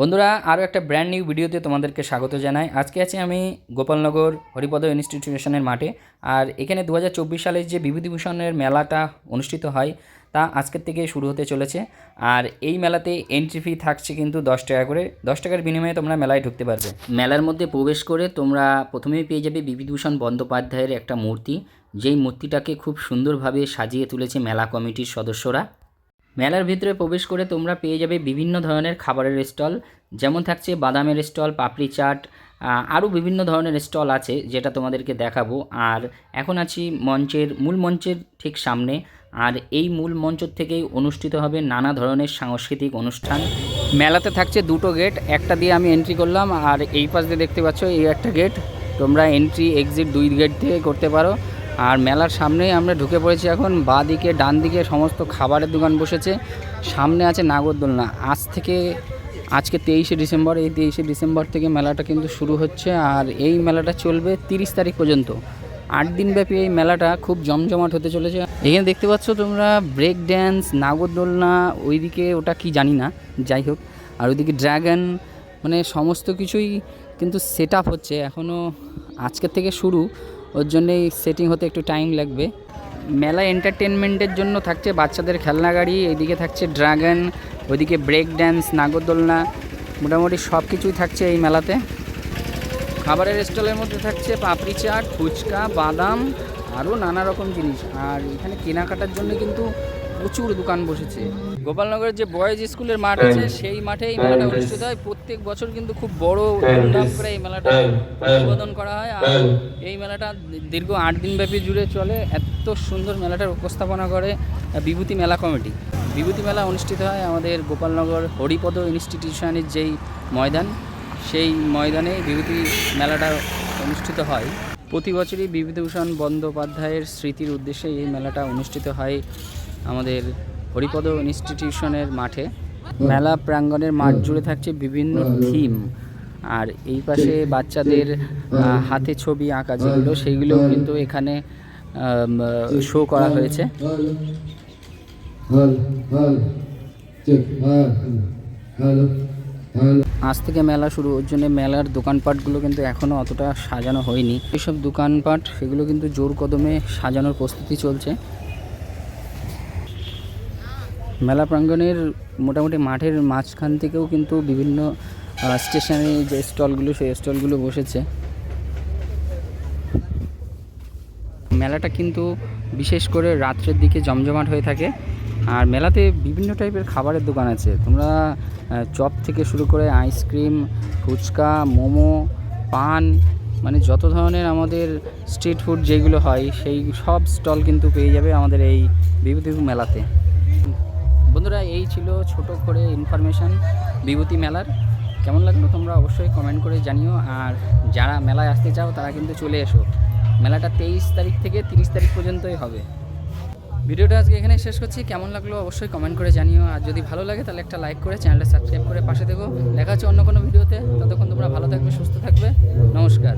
বন্ধুরা, আরও একটা ব্র্যান্ড নিউ ভিডিওতে তোমাদেরকে স্বাগত জানাই। আজকে আছি আমি গোপালনগর হরিপদ ইনস্টিটিউশনের মাঠে। আর এখানে দু সালে যে বিভূতিভূষণের মেলাটা অনুষ্ঠিত হয়, তা আজকের থেকে শুরু হতে চলেছে। আর এই মেলাতে এন্ট্রি ফি থাকছে কিন্তু দশ টাকা করে। দশ টাকার বিনিময়ে তোমরা মেলায় ঢুকতে পারবে। মেলার মধ্যে প্রবেশ করে তোমরা প্রথমেই পেয়ে যাবে বিভূতিভূষণ বন্দ্যোপাধ্যায়ের একটা মূর্তি। যেই মূর্তিটাকে খুব সুন্দরভাবে সাজিয়ে তুলেছে মেলা কমিটির সদস্যরা। মেলার ভিতরে প্রবেশ করে তোমরা পেয়ে যাবে বিভিন্ন ধরনের খাবারের স্টল। যেমন থাকছে বাদামের স্টল, পাপড়ি চাট আরও বিভিন্ন ধরনের স্টল আছে যেটা তোমাদেরকে দেখাবো। আর এখন আছি মঞ্চের, মূল মঞ্চের ঠিক সামনে। আর এই মূল মঞ্চ থেকেই অনুষ্ঠিত হবে নানা ধরনের সাংস্কৃতিক অনুষ্ঠান। মেলাতে থাকছে দুটো গেট, একটা দিয়ে আমি এন্ট্রি করলাম। আর এই পাশ দিয়ে দেখতে পাচ্ছ এই একটা গেট। তোমরা এন্ট্রি এক্সিট দুই গেট থেকে করতে পারো। আর মেলার সামনেই আমরা ঢুকে পড়েছি এখন। বাঁ দিকে ডান দিকে সমস্ত খাবারের দোকান বসেছে। সামনে আছে নাগরদোলনা। আজ থেকে, আজকে তেইশে ডিসেম্বর। এই তেইশে ডিসেম্বর থেকে মেলাটা কিন্তু শুরু হচ্ছে আর এই মেলাটা চলবে তিরিশ তারিখ পর্যন্ত। আট দিনব্যাপী এই মেলাটা খুব জমজমাট হতে চলেছে। এখানে দেখতে পাচ্ছ তোমরা ব্রেক ড্যান্স, নাগরদোলনা, ওইদিকে ওটা কি জানি না, যাই হোক। আর ওইদিকে ড্রাগন মানে সমস্ত কিছুই কিন্তু সেট হচ্ছে। এখনও আজকের থেকে শুরু। ওর জন্যেই সেটিং হতে একটু টাইম লাগবে। মেলা এন্টারটেনমেন্টের জন্য থাকছে বাচ্চাদের খেলনা গাড়ি, এদিকে থাকছে ড্রাগন ওইদিকে ব্রেক ড্যান্স নাগরদোলনা, মোটামুটি সব কিছুই থাকছে এই মেলাতে। খাবারের স্টলের মধ্যে থাকছে পাপড়ি চাট, ফুচকা, বাদাম, আরও নানা রকম জিনিস। আর এখানে কেনাকাটার জন্য কিন্তু প্রচুর দোকান বসেছে। গোপালনগরের যে বয়েজ স্কুলের মাঠ আছে সেই মাঠে এই মেলাটা অনুষ্ঠিত হয়। প্রত্যেক বছর কিন্তু খুব বড় ধুমধাম করে এই মেলাটা উদ্বোধন করা হয়। আর এই মেলাটা দীর্ঘ আট দিনব্যাপী জুড়ে চলে। এত সুন্দর মেলাটার উপস্থাপনা করে বিভূতি মেলা কমিটি। বিভূতি মেলা অনুষ্ঠিত হয় আমাদের গোপালনগর হরিপদ ইনস্টিটিউশনের যেই ময়দান সেই ময়দানে বিভূতি মেলাটা অনুষ্ঠিত হয়। প্রতি বছরই বিভূতিভূষণ বন্দ্যোপাধ্যায়ের স্মৃতির উদ্দেশ্যে এই মেলাটা অনুষ্ঠিত হয় আমাদের হরিপদ ইনস্টিটিউশনের মাঠে। মেলা প্রাঙ্গণের মাঠ জুড়ে থাকছে বিভিন্ন থিম। আর এই পাশে বাচ্চাদের হাতে ছবি আঁকা যেগুলো সেইগুলো কিন্তু এখানে শো করা হয়েছে। আজ থেকে মেলা শুরু ওর জন্য মেলার দোকানপাটগুলো কিন্তু এখনও অতটা সাজানো হয়নি। এইসব দোকানপাট, সেগুলো কিন্তু জোর কদমে সাজানোর প্রস্তুতি চলছে। মেলা প্রাঙ্গণের মোটামুটি মাঠের মাঝখান থেকেও কিন্তু বিভিন্ন স্টেশনারি যে স্টলগুলো, সেই স্টলগুলো বসেছে। মেলাটা কিন্তু বিশেষ করে রাত্রের দিকে জমজমাট হয়ে থাকে। আর মেলাতে বিভিন্ন টাইপের খাবারের দোকান আছে। তোমরা চপ থেকে শুরু করে আইসক্রিম, ফুচকা, মোমো, পান মানে যত ধরনের আমাদের স্ট্রিট ফুড যেগুলো হয়, সেই সব স্টল কিন্তু পেয়ে যাবে আমাদের এই বিভূতি মেলাতে। বন্ধুরা, এই ছিল ছোট করে ইনফরমেশান বিভূতি মেলার। কেমন লাগল তোমরা অবশ্যই কমেন্ট করে জানিও। আর যারা মেলায় আসতে চাও, তারা কিন্তু চলে এসো। মেলাটা তেইশ তারিখ থেকে তিরিশ তারিখ পর্যন্তই হবে। ভিডিওটা আজকে এখানে শেষ করছি। কেমন লাগল অবশ্যই কমেন্ট করে জানিও। আর যদি ভালো লাগে, তাহলে একটা লাইক করে চ্যানেলটা সাবস্ক্রাইব করে পাশে দেখো দেখা হচ্ছে অন্য কোনো ভিডিওতে। ততক্ষণ তোমরা ভালো থাকবে, সুস্থ থাকবে। নমস্কার।